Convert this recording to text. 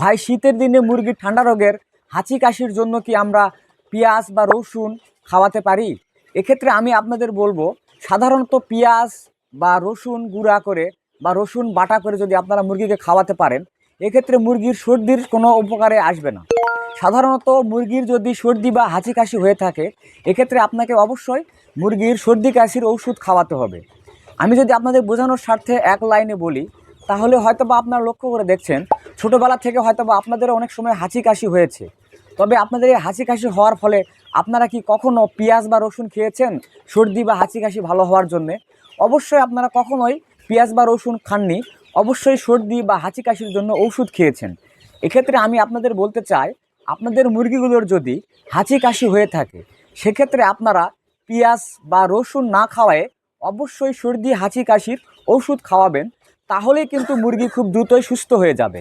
ভাই, শীতের দিনে মুরগির ঠান্ডা রোগের হাঁচি কাশির জন্য কি আমরা পেঁয়াজ বা রসুন খাওয়াতে পারি? এক্ষেত্রে আমি আপনাদের বলব, সাধারণত পেঁয়াজ বা রসুন গুঁড়া করে বা রসুন বাটা করে যদি আপনারা মুরগিকে খাওয়াতে পারেন, এক্ষেত্রে মুরগির সর্দির কোনো উপকারে আসবে না। সাধারণত মুরগির যদি সর্দি বা হাঁচি কাশি হয়ে থাকে, এক্ষেত্রে আপনাকে অবশ্যই মুরগির সর্দি কাশির ওষুধ খাওয়াতে হবে। আমি যদি আপনাদের বোঝানোর স্বার্থে এক লাইনে বলি, তাহলে হয়তো বা আপনারা লক্ষ্য করে দেখছেন ছোটোবেলা থেকে হয়তো বা আপনাদেরও অনেক সময় হাঁচি কাশি হয়েছে। তবে আপনাদের এই হাঁচি কাশি হওয়ার ফলে আপনারা কি কখনও পেঁয়াজ বা রসুন খেয়েছেন? সর্দি বা হাঁচি কাশি ভালো হওয়ার জন্যে? অবশ্যই আপনারা কখনোই পেঁয়াজ বা রসুন খাননি। অবশ্যই সর্দি বা হাঁচি কাশির জন্য ওষুধ খেয়েছেন। এক্ষেত্রে আমি আপনাদের বলতে চাই, আপনাদের মুরগিগুলোর যদি হাঁচি কাশি হয়ে থাকে, সেক্ষেত্রে আপনারা পেঁয়াজ বা রসুন না খাওয়ায় অবশ্যই সর্দি হাঁচি কাশির ওষুধ খাওয়াবেন। তাহলেই কিন্তু মুরগি খুব দ্রুতই সুস্থ হয়ে যাবে।